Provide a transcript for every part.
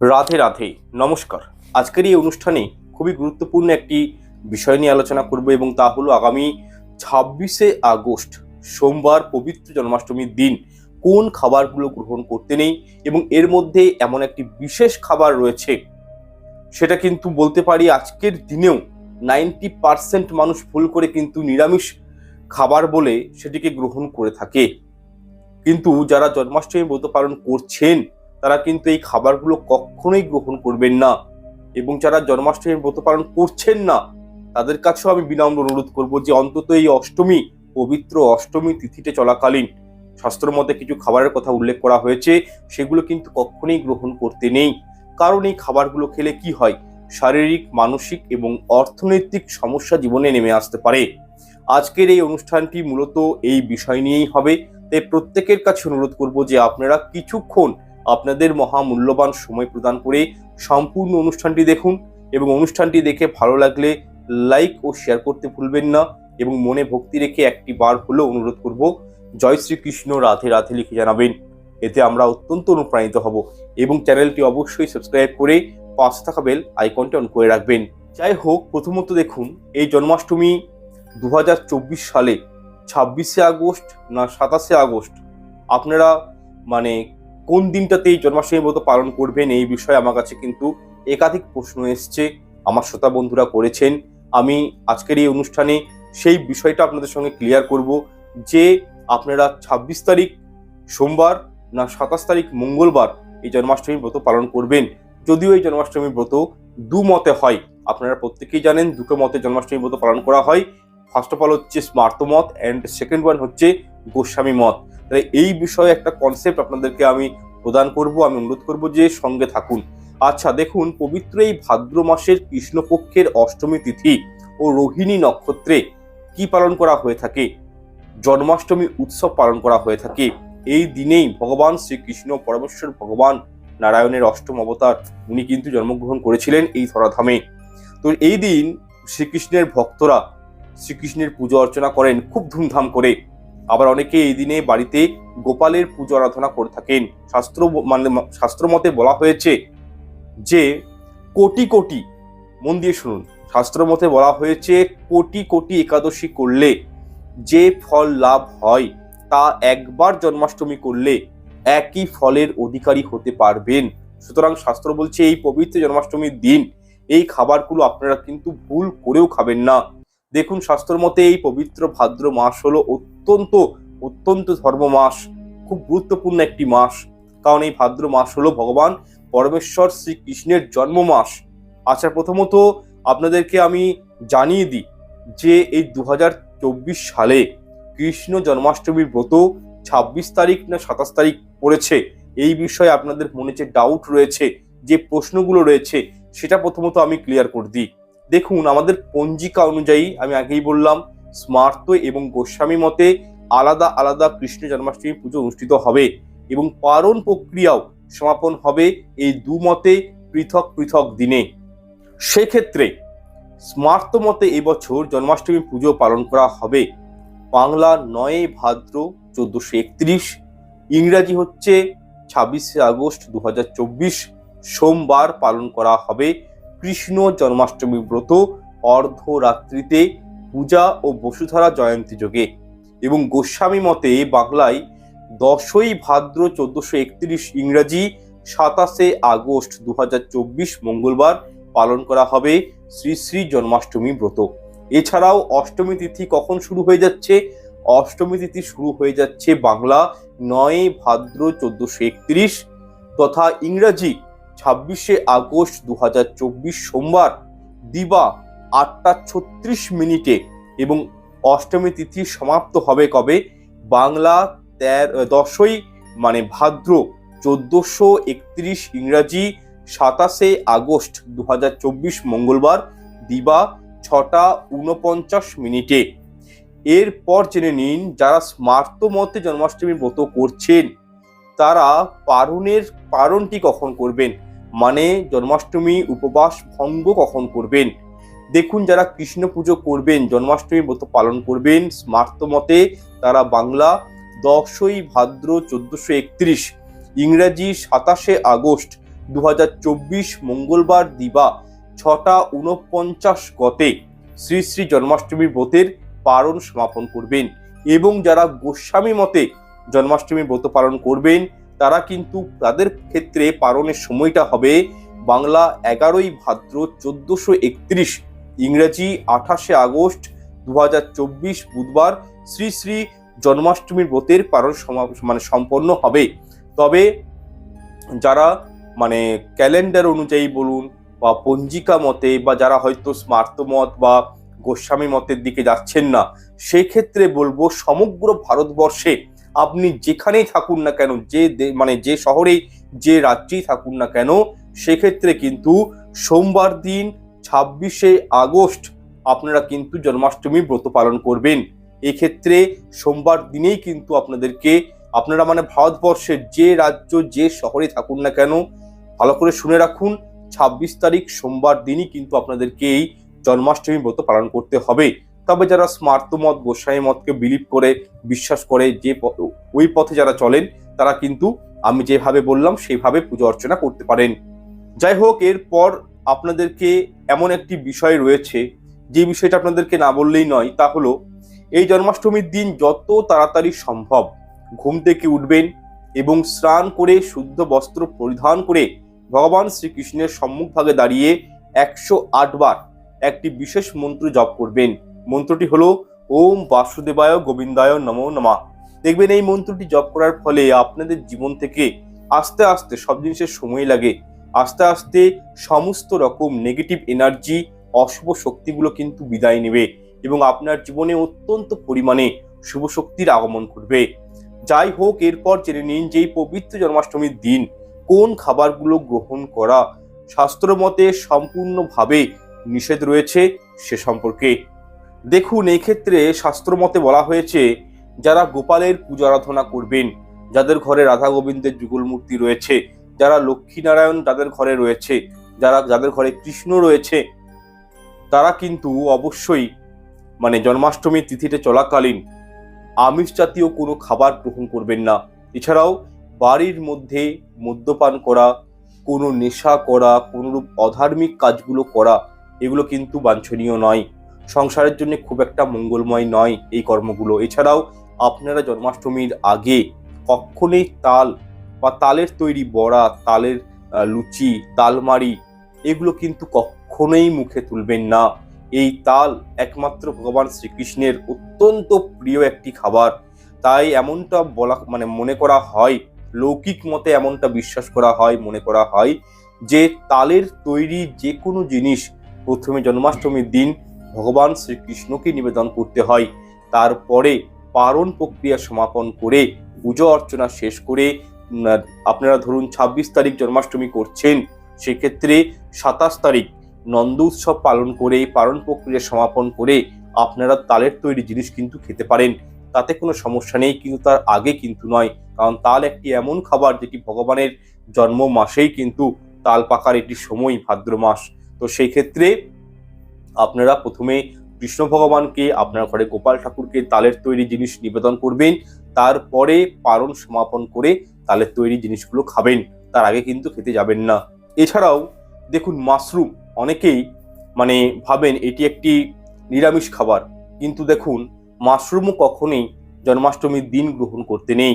রাধে রাধে, নমস্কার। আজকের এই অনুষ্ঠানে খুবই গুরুত্বপূর্ণ একটি বিষয় নিয়ে আলোচনা করব এবং তা হলো আগামী ছাব্বিশে আগস্ট, সোমবার পবিত্র জন্মাষ্টমীর দিন, কোন খাবারগুলো গ্রহণ করতে নেই এবং এর মধ্যে এমন একটি বিশেষ খাবার রয়েছে, সেটা কিন্তু বলতে পারি আজকের দিনেও নাইনটি পার্সেন্ট মানুষ ভুল করে কিন্তু নিরামিষ খাবার বলে সেটিকে গ্রহণ করে থাকে। কিন্তু যারা জন্মাষ্টমী ব্রত পালন করছেন তারা কিন্তু এই খাবারগুলো কখনোই গ্রহণ করবেন না এবং যারা জন্মাষ্টমীর ব্রত পালন করছেন না, তাদের কাছেও আমি বিনম্র অনুরোধ করব যে অন্তত এই অষ্টমী, পবিত্র অষ্টমী তিথিতে চলাকালীন শাস্ত্র মতে কিছু খাবারের কথা উল্লেখ করা হয়েছে, সেগুলো কিন্তু কখনোই গ্রহণ করতে নেই। কারণ এই খাবারগুলো খেলে কি হয়? শারীরিক, মানসিক এবং অর্থনৈতিক সমস্যা জীবনে নেমে আসতে পারে। আজকের এই অনুষ্ঠানটি মূলত এই বিষয় নিয়েই হবে। তাই প্রত্যেকের কাছে অনুরোধ করব যে আপনারা কিছুক্ষণ আপনাদের মহামূল্যবান সময় প্রদান করে সম্পূর্ণ অনুষ্ঠানটি দেখুন এবং অনুষ্ঠানটি দেখে ভালো লাগলে লাইক ও শেয়ার করতে ভুলবেন না এবং মনে ভক্তি রেখে একটি বার হলেও অনুরোধ করব জয় শ্রীকৃষ্ণ, রাধে রাধে লিখে জানাবেন। এতে আমরা অত্যন্ত অনুপ্রাণিত হব এবং চ্যানেলটি অবশ্যই সাবস্ক্রাইব করে পাশে থাকা বেল আইকনটি অন করে রাখবেন। যাই হোক, প্রথমত দেখুন, এই জন্মাষ্টমী দু হাজার চব্বিশ সালে ছাব্বিশে আগস্ট না সাতাশে আগস্ট, আপনারা মানে কোন দিনটাতে এই জন্মাষ্টমী ব্রত পালন করবেন এই বিষয়ে আমার কাছে কিন্তু একাধিক প্রশ্ন এসছে। আমার শ্রোতা বন্ধুরা করেছেন। আমি আজকের এই অনুষ্ঠানে সেই বিষয়টা আপনাদের সঙ্গে ক্লিয়ার করব যে আপনারা ছাব্বিশ তারিখ সোমবার না সাতাশ তারিখ মঙ্গলবার এই জন্মাষ্টমী ব্রত পালন করবেন। যদিও এই জন্মাষ্টমী ব্রত দু মতে হয়। আপনারা প্রত্যেকেই জানেন দুটো মতে জন্মাষ্টমী ব্রত পালন করা হয়। ফার্স্ট অফ অল হচ্ছে স্মার্ত মত অ্যান্ড সেকেন্ড ওয়ান হচ্ছে গোস্বামী মত। তাই এই বিষয়ে একটা কনসেপ্ট আপনাদেরকে আমি প্রদান করব, আমি অনুরোধ করব যে সঙ্গে থাকুন। আচ্ছা দেখুন, পবিত্র এই ভাদ্র মাসের কৃষ্ণপক্ষের অষ্টমী তিথি ও রোহিণী নক্ষত্রে কি পালন করা হয়ে থাকে? জন্মাষ্টমী উৎসব পালন করা হয়ে থাকে। এই দিনেই ভগবান শ্রীকৃষ্ণ পরমেশ্বর ভগবান নারায়ণের অষ্টম অবতার উনি কিন্তু জন্মগ্রহণ করেছিলেন এই ধরাধামে। তো এই দিন শ্রীকৃষ্ণের ভক্তরা শ্রীকৃষ্ণের পুজো অর্চনা করেন, খুব ধুমধাম করে। আবার অনেকে এই দিনে বাড়িতে গোপালের পুজো আরাধনা করে থাকেন। শাস্ত্র মানে শাস্ত্র মতে বলা হয়েছে যে, কোটি কোটি, মন দিয়ে শুনুন, শাস্ত্র মতে বলা হয়েছে, কোটি কোটি একাদশী করলে যে ফল লাভ হয়, তা একবার জন্মাষ্টমী করলে একই ফলের অধিকারী হতে পারবেন। সুতরাং শাস্ত্র বলছে, এই পবিত্র জন্মাষ্টমীর দিন এই খাবারগুলো আপনারা কিন্তু ভুল করেও খাবেন না। দেখুন শাস্ত্র মতে এই পবিত্র ভাদ্র মাস হলো অত্যন্ত অত্যন্ত ধর্ম মাস, খুব গুরুত্বপূর্ণ একটি মাস। কারণ এই ভাদ্র মাস হলো ভগবান পরমেশ্বর শ্রীকৃষ্ণের জন্ম মাস। আচ্ছা প্রথমত আপনাদেরকে আমি জানিয়ে দিই যে এই দু হাজার চব্বিশ সালে কৃষ্ণ জন্মাষ্টমীর ব্রত ছাব্বিশ তারিখ না সাতাশ তারিখ পড়েছে। এই বিষয়ে আপনাদের মনে যে ডাউট রয়েছে, যে প্রশ্নগুলো রয়েছে, সেটা প্রথমত আমি ক্লিয়ার করে দিই। দেখুন, আমাদের পঞ্জিকা অনুযায়ী আমি আগেই বললাম, স্মার্ত এবং গোস্বামী মতে আলাদা আলাদা কৃষ্ণ জন্মাষ্টমী পুজো অনুষ্ঠিত হবে এবং পারণ প্রক্রিয়াও সমাপন হবে এই দু মতে পৃথক পৃথক দিনে। সেক্ষেত্রে স্মার্ত মতে এবছর জন্মাষ্টমী পুজো পালন করা হবে। বাংলা নয় ভাদ্র চোদ্দশো একত্রিশ, ইংরাজি হচ্ছে ছাব্বিশে আগস্ট দু হাজার চব্বিশ, সোমবার পালন করা হবে কৃষ্ণ জন্মাষ্টমী ব্রত, অর্ধরাত্রিতে পূজা ও বসুধরা জয়ন্তী যোগে। এবং গোস্বামী মতে বাংলায় দশই ভাদ্র চোদ্দশো একত্রিশ ইংরাজি সাতাশে আগস্ট দু হাজার চব্বিশ মঙ্গলবার পালন করা হবে শ্রী শ্রী জন্মাষ্টমী ব্রত। এছাড়াও অষ্টমী তিথি কখন শুরু হয়ে যাচ্ছে? অষ্টমী তিথি শুরু হয়ে যাচ্ছে বাংলা নয় ভাদ্র চোদ্দশো একত্রিশ তথা ইংরাজি ছাব্বিশে আগস্ট দু হাজার চব্বিশ সোমবার দিবা আটটা ছত্রিশ মিনিটে এবং অষ্টমী তিথি সমাপ্ত হবে কবে? বাংলা তের দশই মানে ভাদ্র চোদ্দশো একত্রিশ ইংরাজি সাতাশে আগস্ট দু হাজার চব্বিশ মঙ্গলবার দিবা ছটা উনপঞ্চাশ মিনিটে। এরপর জেনে নিন, যারা স্মার্ত মতে জন্মাষ্টমী ব্রত করছেন, তারা পারণের পারণটি কখন করবেন? মানে জন্মাষ্টমী উপবাস ভঙ্গ কখন করবেন? দেখুন যারা কৃষ্ণ পুজো করবেন, জন্মাষ্টমী ব্রত পালন করবেন, স্মার্ত মতে তারা বাংলা দশই ভাদ্র চোদ্দশো একত্রিশ, ইংরাজি সাতাশে আগস্ট দু হাজার চব্বিশ মঙ্গলবার দিবা ছটা উনপঞ্চাশ গতে শ্রী শ্রী জন্মাষ্টমীর ব্রতের পালন সমাপন করবেন। এবং যারা গোস্বামী মতে জন্মাষ্টমীর ব্রত পালন করবেন তারা কিন্তু তাদের ক্ষেত্রে পালনের সময়টা হবে বাংলা এগারোই ভাদ্র চোদ্দশো একত্রিশ, ইংরেজি আঠাশে আগস্ট দু হাজার চব্বিশ বুধবার শ্রী শ্রী জন্মাষ্টমীর ব্রতের পালন মানে সম্পন্ন হবে। তবে যারা মানে ক্যালেন্ডার অনুযায়ী বলুন বা পঞ্জিকা মতে বা যারা হয়তো স্মার্ত মত বা গোস্বামী মতের দিকে যাচ্ছেন না, সেক্ষেত্রে বলব সমগ্র ভারতবর্ষে আপনি যেখানেই থাকুন না কেন, যে মানে যে শহরেই, যে রাজ্যেই থাকুন না কেন, সেক্ষেত্রে কিন্তু সোমবার দিন ছাব্বিশে আগস্ট আপনারা কিন্তু জন্মাষ্টমী ব্রত পালন করবেন। এক্ষেত্রে সোমবার দিনেই কিন্তু আপনাদেরকে, আপনারা মানে ভারতবর্ষের যে রাজ্য, যে শহরে থাকুন না কেন, ভালো করে শুনে রাখুন, ছাব্বিশ তারিখ সোমবার দিনই কিন্তু আপনাদেরকে এই জন্মাষ্টমী ব্রত পালন করতে হবে। তবে যারা স্মার্ত মত গোসাই মতকে বিলিভ করে, বিশ্বাস করে যে ওই পথে যারা চলেন, তারা কিন্তু আমি যেভাবে বললাম, সেইভাবে পুজো অর্চনা করতে পারেন। যাই হোক, এরপর আপনাদেরকে এমন একটি বিষয় রয়েছে, যে বিষয়টা আপনাদেরকে না বললেই নয়, তা হলো, এই জন্মাষ্টমীর দিন যত তাড়াতাড়ি সম্ভব ঘুম থেকে উঠবেন এবং স্নান করে শুদ্ধ বস্ত্র পরিধান করে ভগবান শ্রীকৃষ্ণের সম্মুখভাগে দাঁড়িয়ে একশো বার একটি বিশেষ মন্ত্র জপ করবেন। মন্ত্রটি হলো, ওম বাসুদেবায় গোবিন্দায় নমো নমা। দেখবেন এই মন্ত্রটি জপ করার ফলে আপনাদের জীবন থেকে আস্তে আস্তে সব জিনিসের সময় লাগে। আস্তে আস্তে সমস্ত রকম নেগেটিভ এনার্জি অশুভ শক্তিগুলো কিন্তু বিদায় নেবে এবং আপনার জীবনে অত্যন্ত পরিমাণে শুভ শক্তির আগমন করবে যাই হোক, এরপর জেনে নিন যে এই পবিত্র জন্মাষ্টমীর দিন কোন খাবারগুলো গ্রহণ করা শাস্ত্র মতে সম্পূর্ণভাবে নিষেধ রয়েছে সে সম্পর্কে। দেখুন এই ক্ষেত্রে শাস্ত্র মতে বলা হয়েছে, যারা গোপালের পূজা আরাধনা করবেন, যাদের ঘরে রাধা গোবিন্দের যুগল মূর্তি রয়েছে, যারা লক্ষ্মীনারায়ণ যাদের ঘরে রয়েছে, যারা, যাদের ঘরে কৃষ্ণ রয়েছে, তারা কিন্তু অবশ্যই মানে জন্মাষ্টমীর তিথিতে চলাকালীন আমিষ জাতীয় কোনো খাবার গ্রহণ করবেন না। এছাড়াও বাড়ির মধ্যে মদ্যপান করা, কোনো নেশা করা, কোনোরূপ অধার্মিক কাজগুলো করা, এগুলো কিন্তু বাঞ্ছনীয় নয়। সংসারের জন্য খুব একটা মঙ্গলময় নয় এই কর্মগুলো। এছাড়াও আপনারা জন্মাষ্টমীর আগে কখনোই তাল বা তালের তৈরি বড়া, তালের লুচি, তালমারি এগুলো কিন্তু কখনোই মুখে তুলবেন না। এই তাল একমাত্র ভগবান শ্রীকৃষ্ণের অত্যন্ত প্রিয় একটি খাবার। তাই এমনটা বলা মানে মনে করা হয়, লৌকিক মতে এমনটা বিশ্বাস করা হয়, মনে করা হয় যে তালের তৈরি যে কোনো জিনিস প্রথমে জন্মাষ্টমীর দিন ভগবান শ্রীকৃষ্ণকে নিবেদন করতে হয়। তারপরে পারণ প্রক্রিয়া সমাপন করে পুজো অর্চনা শেষ করে আপনারা ধরুন ছাব্বিশ তারিখ জন্মাষ্টমী করছেন, সেক্ষেত্রে সাতাশ তারিখ নন্দ উৎসব পালন করে পালন প্রক্রিয়া সমাপন করে আপনারা তালের তৈরি জিনিস কিন্তু খেতে পারেন। তাতে কোনো সমস্যা নেই, কিন্তু তার আগে কিন্তু নয়। কারণ তাল একটি এমন খাবার যেটি ভগবানের জন্ম মাসেই কিন্তু তাল পাকার একটি সময়, ভাদ্র মাস। তো সেই ক্ষেত্রে আপনারা প্রথমে কৃষ্ণ ভগবানকে, আপনার ঘরে গোপাল ঠাকুরকে তালের তৈরি জিনিস নিবেদন করবেন, তারপরে পারণ সমাপন করে তালের তৈরি জিনিসগুলো খাবেন, তার আগে কিন্তু খেতে যাবেন না। এছাড়াও দেখুন মাশরুম, অনেকেই মানে ভাবেন এটি একটি নিরামিষ খাবার, কিন্তু দেখুন মাশরুমও কখনোই জন্মাষ্টমীর দিন গ্রহণ করতে নেই।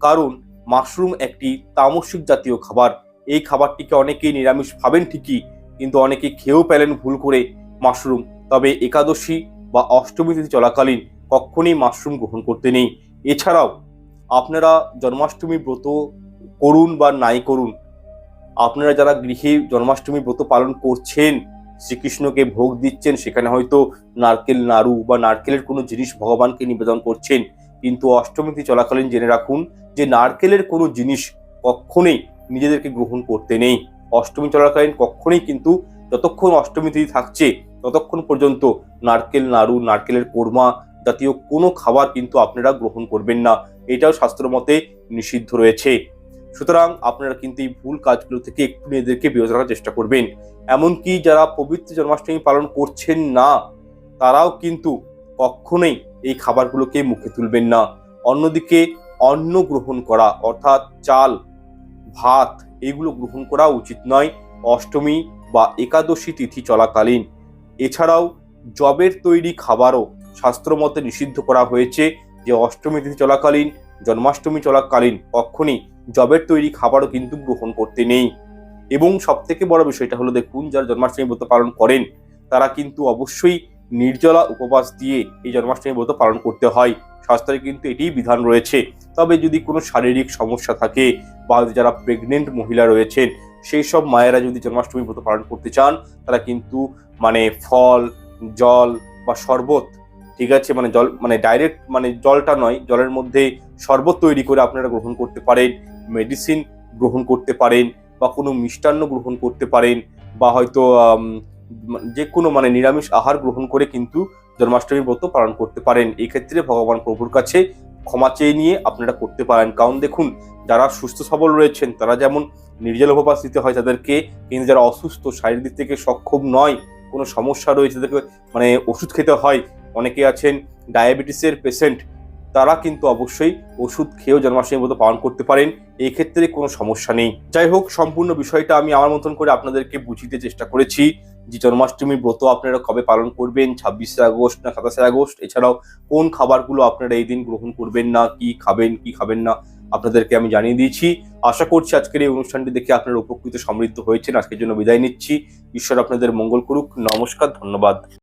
কারণ মাশরুম একটি তামসিক জাতীয় খাবার, এই খাবারটিকে অনেকেই নিরামিষ ভাবেন ঠিকই, কিন্তু অনেকে খেয়েও পেলেন ভুল করে মাশরুম। তবে একাদশী বা অষ্টমী তিথি চলাকালীন কখনোই মাশরুম গ্রহণ করতে নেই। এছাড়াও আপনারা জন্মাষ্টমী ব্রত করুন বা নাই করুন, আপনারা যারা গৃহে জন্মাষ্টমী ব্রত পালন করছেন, শ্রীকৃষ্ণকে ভোগ দিচ্ছেন, সেখানে হয়তো নারকেল, নাড়ু বা নারকেলের কোনো জিনিস ভগবানকে নিবেদন করছেন। কিন্তু অষ্টমী তিথি চলাকালীন জেনে রাখুন যে নারকেলের কোনো জিনিস কখনোই নিজেদেরকে গ্রহণ করতে নেই। অষ্টমী চলাকালীন কখনোই কিন্তু যতক্ষণ অষ্টমী তিথি থাকছে ততক্ষণ পর্যন্ত নারকেল, নাড়ু, নারকেলের কোরমা জাতীয় কোনো খাবার কিন্তু আপনারা গ্রহণ করবেন না। এটাও শাস্ত্র মতে নিষিদ্ধ রয়েছে। সুতরাং আপনারা কিন্তু এই ভুল কাজগুলো থেকে একটু নিজেদেরকে বিরত রাখার চেষ্টা করবেন। এমনকি যারা পবিত্র জন্মাষ্টমী পালন করছেন না, তারাও কিন্তু কখনোই এই খাবারগুলোকে মুখে তুলবেন না। অন্যদিকে অন্ন গ্রহণ করা, অর্থাৎ চাল, ভাত, এগুলো গ্রহণ করা উচিত নয়। অষ্টমী বা একাদশী তিথি চলাকালীন। এছাড়াও জবের তৈরি খাবারও শাস্ত্রমতে নিষিদ্ধ করা হয়েছে যে অষ্টমী তিথি চলাকালীন, জন্মাষ্টমী চলাকালীন কখনই জবের তৈরি খাবারও কিন্তু গ্রহণ করতে নেই। এবং সব থেকে বড় বিষয়টা হলো দেখুন, যারা জন্মাষ্টমী ব্রত পালন করেন, তারা কিন্তু অবশ্যই নির্জলা উপবাস দিয়ে এই জন্মাষ্টমী ব্রত পালন করতে হয়। শাস্ত্রে কিন্তু এটিই বিধান রয়েছে। তবে যদি কোনো শারীরিক সমস্যা থাকে বা যারা প্রেগনেন্ট মহিলা রয়েছেন সেই সব মায়েরা যদি জন্মাষ্টমী ব্রত পালন করতে চান, তারা কিন্তু মানে ফল, জল বা শরবত, ঠিক আছে? মানে জল মানে ডাইরেক্ট মানে জলটা নয়, জলের মধ্যে শরবত তৈরি করে আপনারা গ্রহণ করতে পারেন মেডিসিন গ্রহণ করতে পারেন বা কোনো মিষ্টান্ন গ্রহণ করতে পারেন বা হয়তো যে কোনো মানে নিরামিষ আহার গ্রহণ করে কিন্তু জন্মাষ্টমী ব্রত পালন করতে পারেন। এই ক্ষেত্রে ভগবান প্রভুর কাছে ক্ষমা চেয়ে নিয়ে আপনারা করতে পারেন। কারণ দেখুন, যারা সুস্থ সবল রয়েছেন, তারা যেমন নির্জল উপবাস দিতে হয়, তাদেরকে কিন্তু যারা অসুস্থ, শারীরিক দিক থেকে সক্ষম নয়, কোনো সমস্যা রয়েছে, তাদেরকে মানে ওষুধ খেতে হয়। অনেকে আছেন ডায়াবেটিসের পেশেন্ট তারা কিন্তু অবশ্যই ওষুধ খেয়েও জন্মাষ্টমী মতো পালন করতে পারেন, এই ক্ষেত্রে কোনো সমস্যা নেই। যাই হোক, সম্পূর্ণ বিষয়টা আমি আমার মতন করে আপনাদেরকে বুঝিতে চেষ্টা করেছি যে জন্মাষ্টমী ব্রত আপনারা কবে পালন করবেন, ছাব্বিশে আগস্ট না সাতাশে আগস্ট? এছাড়াও কোন খাবারগুলো আপনারা এই দিন গ্রহণ করবেন না, কি খাবেন কি খাবেন না, আপনাদেরকে আমি জানিয়ে দিয়েছি। আশা করছি আজকের এই অনুষ্ঠানটি দেখে আপনারা উপকৃত সমৃদ্ধ হয়েছেন। আজকের জন্য বিদায় নিচ্ছি। ঈশ্বর আপনাদের মঙ্গল করুক। নমস্কার, ধন্যবাদ।